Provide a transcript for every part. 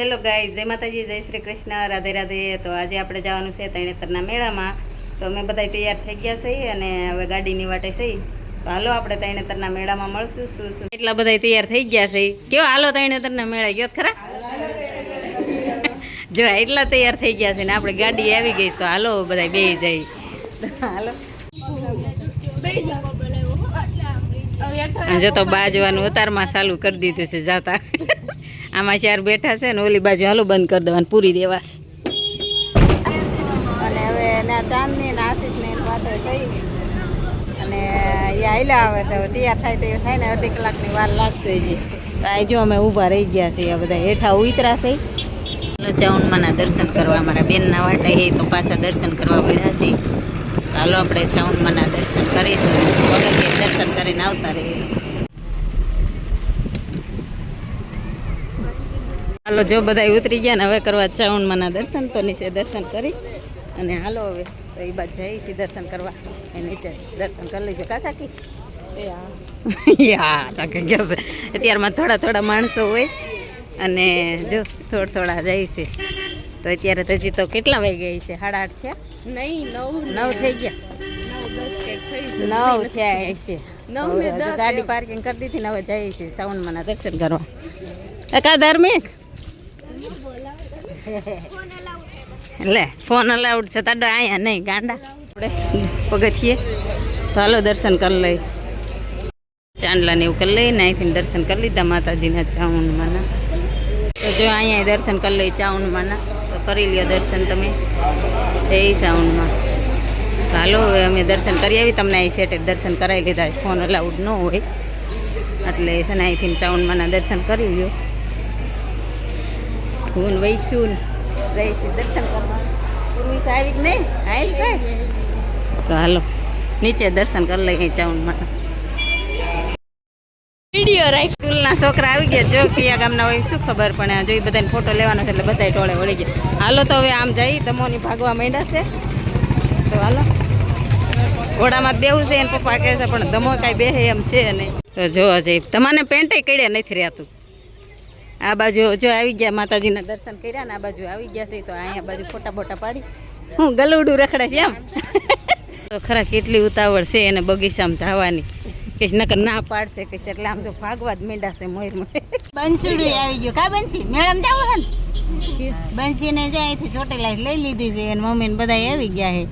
Hello ગાઈ જય માતાજી જય શ્રી કૃષ્ણ. રાધે રાધે. તો આજે આપણે જવાનું છે તરણેતરના મેળામાં. તો અમે બધા તૈયાર થઈ ગયા છીએ અને હવે ગાડીની વાટે છે. તો હાલો આપણે તરણેતરના મેળામાં મળશું. શું શું? એટલા બધા તૈયાર થઈ ગયા છે. કેવો હાલો તરણેતરના મેળા? ગયો ખરા? જો એટલા તૈયાર થઈ ગયા છે ને આપણે ગાડી આવી ગઈ. તો હાલો બધા બે જઈ હાલો. જો તો બાજવાનું ઉતારમાં ચાલુ કરી દીધું છે. જાતા. આમાં ચાર બેઠા છે ને ઓલી બાજુ હાલો બંધ કરી દેવાનું, પૂરી દેવાસ અને હવે એના ચાંદની ને આશીષ ને વાતો થઈ. અને એ આયલા આવે છે, હવે તૈયાર થાય તો થાય ને અડધી કલાકની વાર લાગશે હજી. તો આ જો અમે ઊભા રહી ગયા છીએ બધા હેઠા ઉતરા છે. ચાઉન્ડમાંના દર્શન કરવા, અમારા બેનના વાટે એ તો પાછા દર્શન કરવા વધ્યા છે ચાલો આપણે સાઉન્ડમાંના દર્શન કરીશું. દર્શન કરીને આવતા રહીએ. હાલો જો બધા ઉતરી ગયા ને હવે કરવા ચાઉન્ડમાંના દર્શન તો નીચે દર્શન કરી. અને હાલો હવે તો એ બાદ જઈશી દર્શન કરવા. એ નીચે દર્શન કરી લેજો. કા સાકી યા સાકી ગયા છે. અત્યારમાં થોડા થોડા માણસો હોય અને જો થોડા થોડા જાય છે. તો અત્યારે તો હજી તો કેટલા ગયા છે? સાડા આઠ થયા? નહીં નવ નવ થઈ ગયા? નવ થયા છે. નવ ગાડી પાર્કિંગ કરી દીધી ને હવે જઈએ છીએ સાવનમાં દર્શન કરવા. એકા ધાર્મિક? લે ફોન અલાઉડ છે. તાડો અહીંયા નહીં, ગાંડા. આપણે પગથિયે. તો હાલો, દર્શન કરી લઈ. ચાંદલાને એવું કરી લઈને અહીંથી દર્શન કરી લીધા માતાજીના ચાઉનમાંના તો જો અહીંયા દર્શન કરી લઈ ચાઉનમાંના તો કરી લ્યો દર્શન તમે. જય સાઉન્ડમાં હાલો, હવે અમે દર્શન કરી આવી. તમને અહીં સેટે દર્શન કરાવી લીધા. ફોન અલાઉડ ન હોય. એટલે છે ને અહીંથી ચાઉનમાંના દર્શન કરી લ્યો. હું વૈશુન. રહીશું દર્શન તો હાલો, નીચે દર્શન કરી લઈએ ચાઉનમાં વીડિયો રાખ. સ્કૂલના છોકરા આવી ગયા. જો કયા ગામના હોય, શું ખબર પણ આ જો ઈ બધાને ફોટો લેવાનો છે એટલે બધા ટોળે વળી ગયા. હાલો તો હવે આમ જઈ, તમોની ભાગવા માંડ્યા છે. તો હાલો. ઘોડામાં બેવું છે, એને પપ્પા કહે છે, પણ દમો કાંઈ બેહે એમ છે નહીં. તો જો અજય, તમારે પેન્ટે કડ્યા નથી રહેતું આ બાજુ જો આવી ગયા માતાજીના દર્શન કર્યા ને આ બાજુ આવી ગયા છે તો અહીંયા બાજુ ફોટા ફોટા પાડી. હું ગલુડું રખડે છે એમ. તો ખરા કેટલી ઉતાવળ છે એને બગીચામાં જવાની. કે નકર ના પાડશે કે એટલે આમ તો ભાગવા જ મીંડાશે મોર બંસુડી આવી ગયો. કા બંસી? મેડમ જાવ હે ને બંસી ને જાય અહીંથી ચોટેલા લઈ લીધી છે એને મમ્મી ને બધા આવી ગયા છે.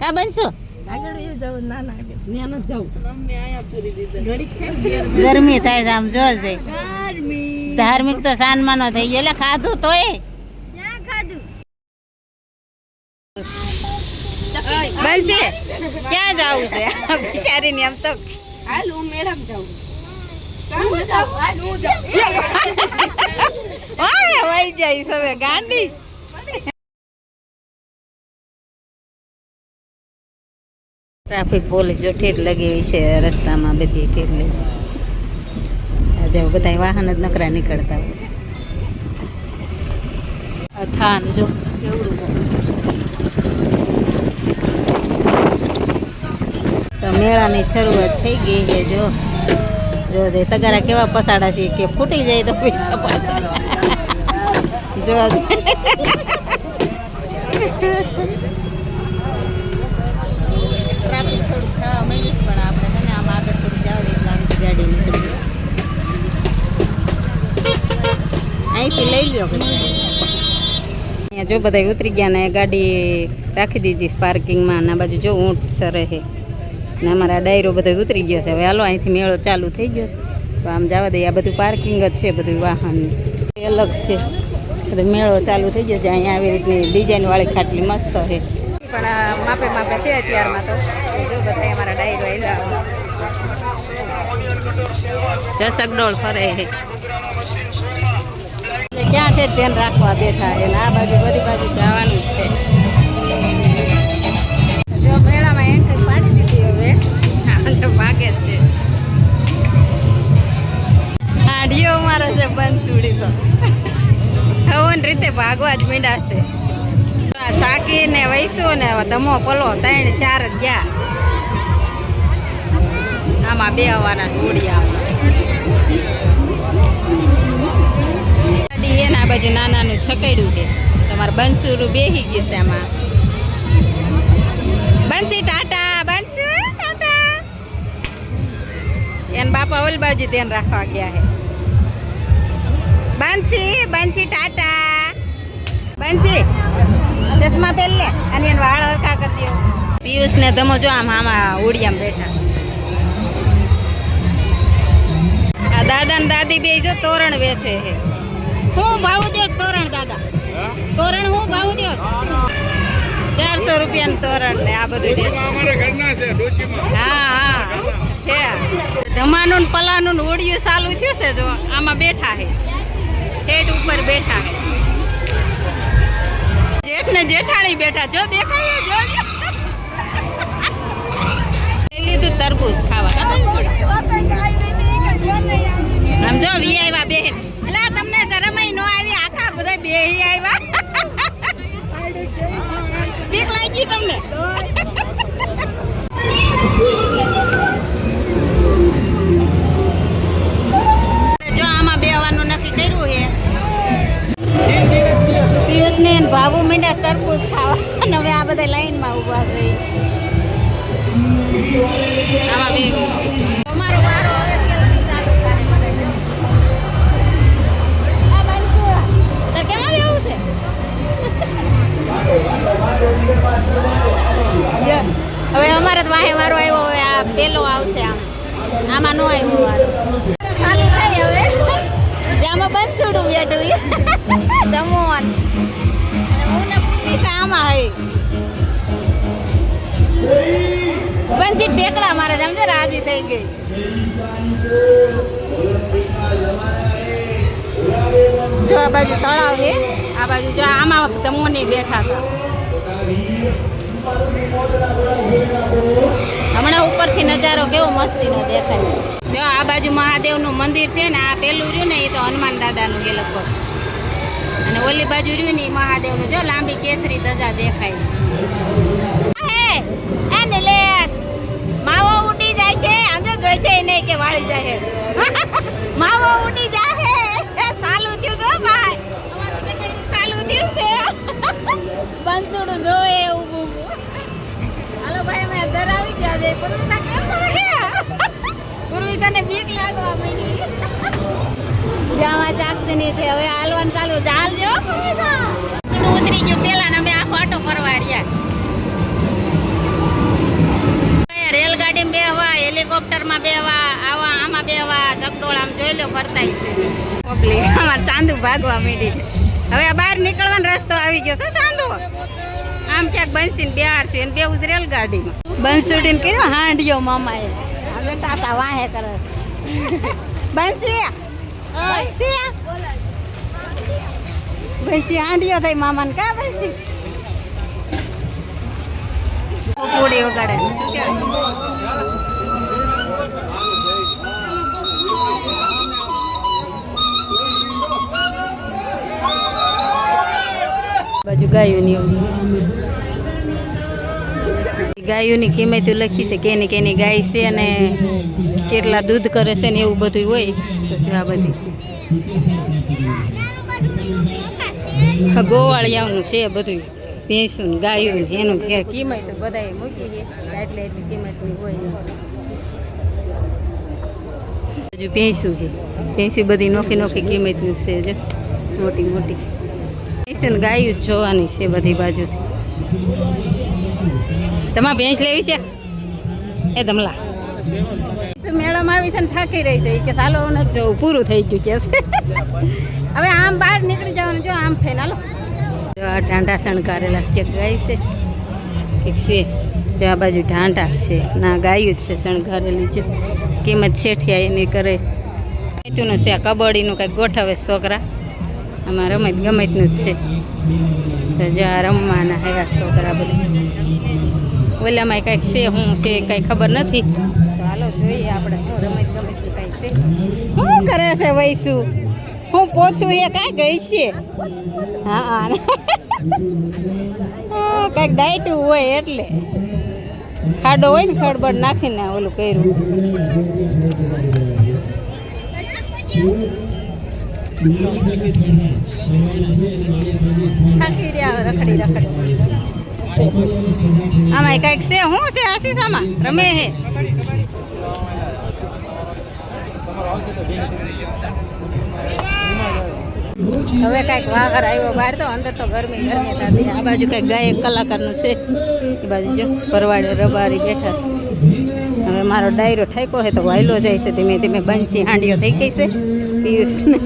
કા બંસુ? આગળ એ જાવ ના ના આગળ. ત્યાં ન જાઉં અમને આયા પૂરી દીધા. ઘડી ખાઈ ગરમી થાય છે આમ જોશે ગરમી. ધાર્મિક તો સાનમાનો થઈ ગયો. એટલે ખાધું તોય. બંસી ક્યાં જાવું છે? બિચારીને આમ તો હાલ હું મેડમ જાઉં. જઈશ હવે ગાંડી. ટ્રાફિક પોલીસ જો ઠેર લગી છે રસ્તામાં બધી ઠેર લઈ આજે બધા વાહન જ નકરા નીકળતા હોય. થાન જો તો મેળાની શરૂઆત થઈ ગઈ છે, જો. જો, જે તગારા કેવા પસાડા છે કે ફૂટી જાય તો પૈસા પાછા. જો ટ્રાફિક થોડુંક થવા માંડ્યું છે, પણ આપણે છે ને આમ આગળ થોડુંક જાવ એટલે આમથી ગાડી નીકળી જાય. અહીંયા જો બધા ઉતરી ગયા ને ગાડી રાખી દીધી પાર્કિંગમાં ના બાજુ જો ઊંટ સરે છે. ને અમારા ડાયરો બધો ઉતરી ગયો છે. હવે હાલો, અહીંથી મેળો ચાલુ થઈ ગયો તો આમ જવા દઈએ. આ બધું પાર્કિંગ જ છે બધું વાહન અલગ છે. બધો મેળો ચાલુ થઈ ગયો છે. અહીંયા આવી રીતની ડિઝાઇન વાળી ખાટલી મસ્ત છે. પણ માપે માપે છે અત્યારમાં તો. જો બધા અમારા ડાયરો એલા જસકડોળ ફરે છે. એટલે ક્યાં છે ધ્યાન રાખવા બેઠા એને? આ બાજુ બધી બાજુ જવાનું છે. જો મેળામાં એન્ટ્રી પાડી દીધી હવે. આને ભાગે છે. આડિયો મારો છે બંસુડી તો. હવન રીતે ભાગવા જ મીડાશે સાકી ને વૈસુ ને ધમો, પલો, ત્રણ ચાર ગયા. આમાં બે હવાના જોડી ગાડી આ બાજુ નાનાનું છકડ્યું છે. તમારે બંસુરું બેહી ગયું છે આમાં. બંસી, ટાટા, બંસુ, ટાટા. એન બાપા ઓલ બાજુ ધ્યાન રાખવા ગયા છે. બંસી બંસી, ટાટા. બંસી, ચશ્મા પહેરી લે અને એને વાળ હરખા કરી દો પિયુષ ને ધમો જો આમ આમાં ઉડિયામાં બેઠા. આ દાદા ને દાદી બે જો તોરણ વેચે છે. હું ભાવ દો તોરણ દાદા. તોરણ હું ભાવ દો ચારસો રૂપિયાનું તોરણ ને આ બધું હા હા. છે. ધમાનું ને પલાનું ને ઓડિયું ચાલુ થયું છે જો આમાં બેઠા છે. ઠેઠ ઉપર બેઠા છે. જેઠ ને જેઠાણી બેઠા જો દેખાય ભાવુ મીંડા તરબૂચ ખાવા અને હવે આ બધા લાઈનમાં ઊભા થઈ આમાં બે અમારો વારો હવે કેવું ચાલુ કરે કેમાં છે? હવે અમારે તો વાહે વારો આવ્યો હવે આ પેલો આવશે આમ. આમાં નો આવ્યો વારો. ચાલુ થાય હવે. આમાં બંસુડું બેઠું દમોન. અને હું ને પૂરી આમાં હઈ બંસી ટેકડા મારે સમજો, રાજી થઈ ગઈ. જો આ બાજુ તળાવ છે આ બાજુ જો આમાં તમોની બેઠા હતા. હમણાં ઉપરથી નજારો કેવો મસ્તીનો દેખાય. જો આ બાજુ મહાદેવનું મંદિર છે ને, આ પેલું રહ્યું ને, એ તો હનુમાન દાદાનું એ લગભગ. અને ઓલી બાજુ રહ્યું ને મહાદેવનું. જો લાંબી કેસરી ધજા દેખાય. હે એ માવો ઉડી જાય છે. આમ જો જોઈશે ય નહીં કે વાળી જાય. માવો ઉડી જાય સાલું થયું તો ભાઈ. સાલું થયું છે. બંસુડું જોવે ઊભું ઊભું હાલો ભાઈ, અમે અંદર આવી ગયા છે. પૂર્વિસા કેમ તમે હે? બીક લાગવા જાવા ચાકસની છે. હવે હાલવાનું ચાલુ સુડું ઉતરી ગયું. પેલા ને અમે આખો આટો ફરવા રહ્યા. રેલગાડી માં બેહવા હેલિકોપ્ટરમાં બેહવા, આવા આમાં બેહવા આમ જોઈ લો ફરતા અમાર ચાંદુ ભાગવા મીડી. હવે બહાર નીકળવાનો રસ્તો આવી ગયો છે ચાંદુ. આમ ક્યાંક બંસીને બિહાર છે ને બેવું છે રેલગાડીમાં બંસુડીને કર્યો હાંડિયો મામાએ. હવે તાતા વાહે કરે. બંસી બંસી બંસી હાંડિયો થઈ મામાને કા બંસી પૂડી વગાડે છે. શું કહેવાય? ગાયોની કિંમત લખી છે, કેની કેની ગાય છે અને કેટલા દૂધ કરે છે ને એવું બધું હોય, તો જો બધી છે ગોવાળિયાનું છે બધું ભેંસું ગાયું એનું કિંમત તો મૂકી છે, એટલે એટલી કિંમતની હોય. હજુ ભેંસું છે. ભેંસું બધી નોખી નોખી કિંમતનું છે, જો. મોટી મોટી. ભેંસું ગાયું જ જોવાની છે બધી બાજુથી. તમારે ભેંસ લેવી છે? એ ધમલા. મેડમ આવી છે ને થાકી રહી છે? એ કે ચાલો નથી જવું, પૂરું થઈ ગયું કે હવે આમ બહાર નીકળી જવાનું, જો આમ થઈને, હાલો. ઢાંઢા શણગારેલા છે ગાય છે? એક છે. જો આ બાજુ ઢાંઢા છે, ના, ગાયું જ છે, શણગારેલી છે. કિંમત શેઠિયા એની કરે. તું છે કબડ્ડીનું કંઈક ગોઠવે છોકરા. આમાં રમત ગમતનું જ છે. તો જો આ રમવાના હેરા છોકરા બધા. ઓલામાં કંઈક છે, હું છે, કંઈ ખબર નથી. તો હાલો જોઈએ આપણે શું રમત ગમતનું કંઈ છે. શું કરે છે, વૈસુ? હું પોછું એ કાંઈ ગઈ છે? હા હા. કંઈક ડાયટું હોય એટલે. ખાડો હોય ને ખડબડ નાખીને ઓલું કર્યું. થાકી રહ્યા, રખડી રખડી. આમાં કંઈક છે? શું છે આશીષ આમાં રમે હે. હવે કાંઈક વાઘર આવ્યો બહાર તો, અંદર તો ગરમી ગરમી થતી આ બાજુ કંઈક ગાયક કલાકારનું છે. એ બાજુ જો પરવાડે રબારી બેઠા હવે મારો ડાયરો ઠાક્યો છે તો વાયલો જાય છે. ધીમે ધીમે બંસી હાંડીઓ થઈ ગઈ છે પિયુષને.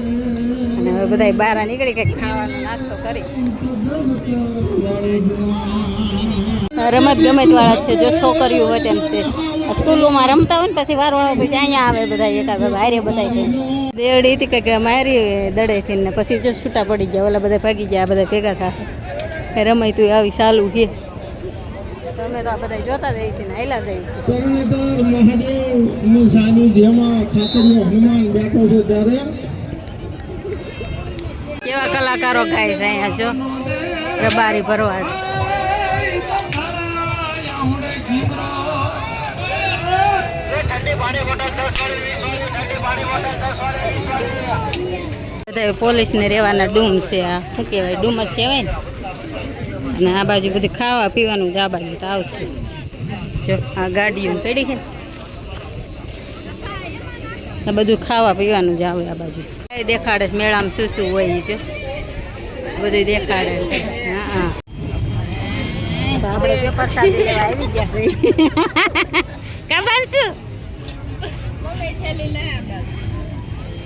અને હવે બધા બહાર નીકળી કંઈક ખાવાનો નાસ્તો કરી. રમત ગમત વાળા છે જો છોકરીઓ હોય તેમ છે. સ્કૂલોમાં રમતા હોય ને પછી વાર વાળો પછી અહીંયા આવે બધા એકા હારે બધા દેવડી હતી કંઈક મારી દડેથી ને પછી જો છૂટા પડી ગયા ઓલા બધા ભાગી ગયા આ બધા ભેગા થા. રમાય તું આવી ચાલુ કે તમે તો આ બધા જોતા જઈએ છીએ ને હાયલા જઈએ છીએ. કરણેતર સાનિધ્યમાં ખાતરીઓ હનુમાન બેઠો છે ત્યારે. કેવા કલાકારો ગાય છે અહીંયા જો રબારી ભરવાડ. બધા પોલીસને રહેવાના ડૂમ છે આ. શું કહેવાય? ડૂમ જ કહેવાય ને. અને આ બાજુ બધું ખાવા પીવાનું જ આ બાજુ તો આવશે. જો, આ ગાડીઓ પડી છે. ને બધું ખાવા પીવાનું જ આવે આ બાજુ. દેખાડે છે મેળામાં શું શું હોય જો બધું દેખાડે છે. હા હા. આપણે પેપર સાથે આવી ગયા છે કા બાંસુ?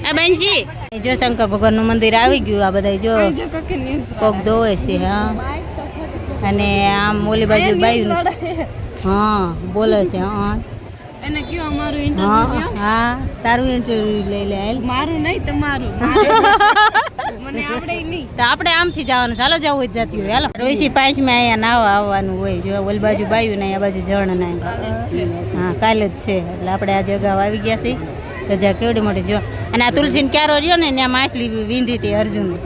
આ બેનજી. જો શંકર ભગવાનનું મંદિર આવી ગયું આ બધા જો કોક ધોવે છે હા. અને આમ ઓલી બાજુ બાયું હા બોલે છે હા. એને કયો અમારું હા હા તારું ઇન્ટરવ્યુ લઈ લે. મારું નહીં તમારું. મને તો આપણે આમથી જવાનું. ચાલો જવું જ જતી હોય. હાલો. રોઈસી પાંચમાં અહીંયા નાવા આવવાનું હોય. જો ઓલી બાજુ બાયું ને આ બાજુ જણ ના હા, કાલે જ છે. એટલે આપણે આજે અગાઉ આવી ગયા છીએ. તો જ્યાં કેવડી મોટી જો. અને આ તુલસીને ક્યારો રહ્યો ને ત્યાં માછલી વીંધી હતી અર્જુન.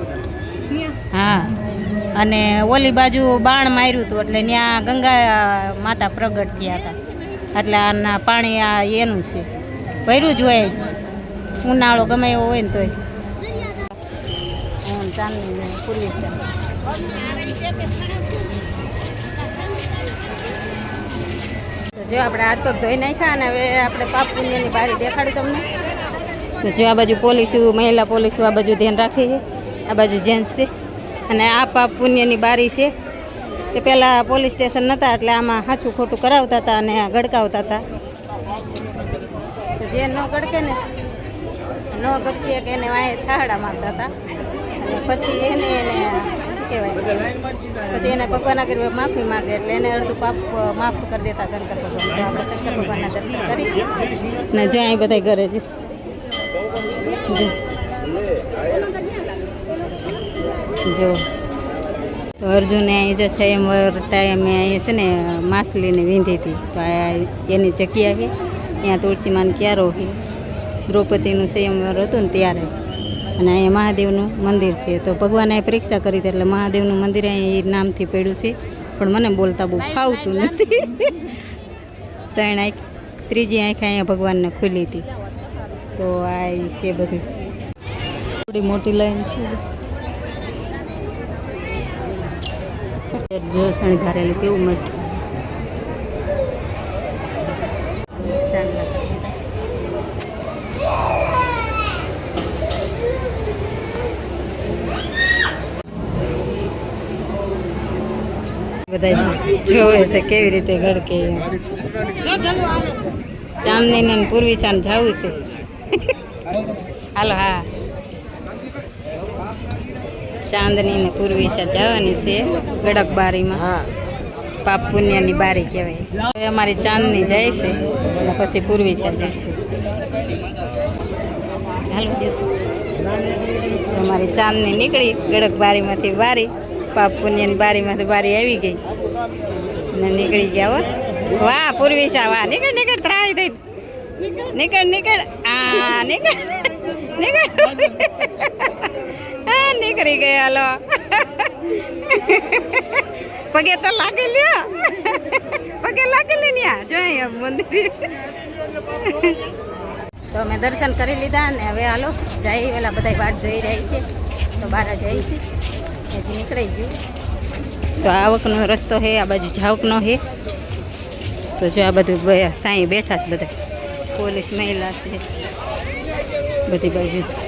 હા. અને ઓલી બાજુ બાણ માર્યું હતું. એટલે ત્યાં ગંગા માતા પ્રગટ થયા હતા. એટલે આના પાણી આ એનું છે. ભર્યું જ હોય. ઉનાળો ગમે એવો હોય ને તોય. ચાંદની તો જો આપણે હાથ પગ ધોઈ નાખ્યા અને હવે આપણે પાપ પુણ્યની બારી દેખાડી તમને. જો આ બાજુ પોલીસું મહિલા પોલીસું આ બાજુ ધ્યાન રાખે છે. આ બાજુ જેન્ટ્સ છે. અને આ પાપ પુણ્યની બારી છે. કે પહેલાં પોલીસ સ્ટેશન નહોતા એટલે આમાં સાચું ખોટું કરાવતા હતા અને ગડકાવતા હતા. જે ન ગડકે ને, ન ગડકીએ કે એને વાંહે થાડા મારતા હતા. પછી એને એને કહેવાય. પછી એને ભગવાનના કરી માફી માગે એટલે એને અડધું પાપ, માફ કરી દેતા શંકર ભગવાન. આપણે શંકર ભગવાનના દર્શન કરી. ને જો અહીં બધા ઘરે જ જો. તો અર્જુને અહીં જે છે એમ ટાઈમે અહીં છે ને માછલીને વીંધી હતી. તો આ એની જગ્યા છે. ત્યાં તુલસીમાન ક્યારો છે. દ્રૌપદીનું સંયમવર હતું ને ત્યારે. અને અહીંયા મહાદેવનું મંદિર છે. તો ભગવાને પરીક્ષા કરી હતી એટલે મહાદેવનું મંદિર અહીં એ નામથી પડ્યું છે. પણ મને બોલતા બહુ ફાવતું નથી. ત્રણ આંખ ત્રીજી આંખ અહીંયા ભગવાનને ખુલી હતી. તો આ છે બધું. થોડી મોટી લાઈન છે. જો શણગારેલું કેવું મસ્ત. બધા જોવે છે કેવી રીતે ગળકે ચાંદની ને પૂર્વી ચાંદ જવું છે. હાલો હા. ચાંદની ને પૂર્વી ચાંદ જવાની છે ગડક બારીમાં. પાપ પુણ્યની બારી કહેવાય. હવે અમારી ચાંદની જાય છે અને પછી પૂર્વી ચાંદ જશે હાલો અમારી ચાંદની નીકળી ગડક બારીમાંથી બારી. પાપ પુણ્યની તો બારી આવી ગઈ. ને નીકળી ગયા હો. વાહ, પૂર્વી સા વાહ. નીકળ નીકળ ત્રાઈ થઈ. નીકળ નીકળ. આ, નીકળ. નીકળ. હા, નીકળી ગયા હાલો. પગે તો લાગી લ્યો પગે લાગી લે ન્યા જોઈએ મંદિર. તો અમે દર્શન કરી લીધા ને હવે હાલો જઈ પેલા બધા વાટ જોઈ રહી છે. તો બહાર જઈ છે. અહીંથી નીકળી ગયું. તો આવકનો રસ્તો છે આ બાજુ જાવકનો છે તો જો આ બધું સાંઈ બેઠા છે બધા. પોલીસ મહિલા છે. બધી બાજુ.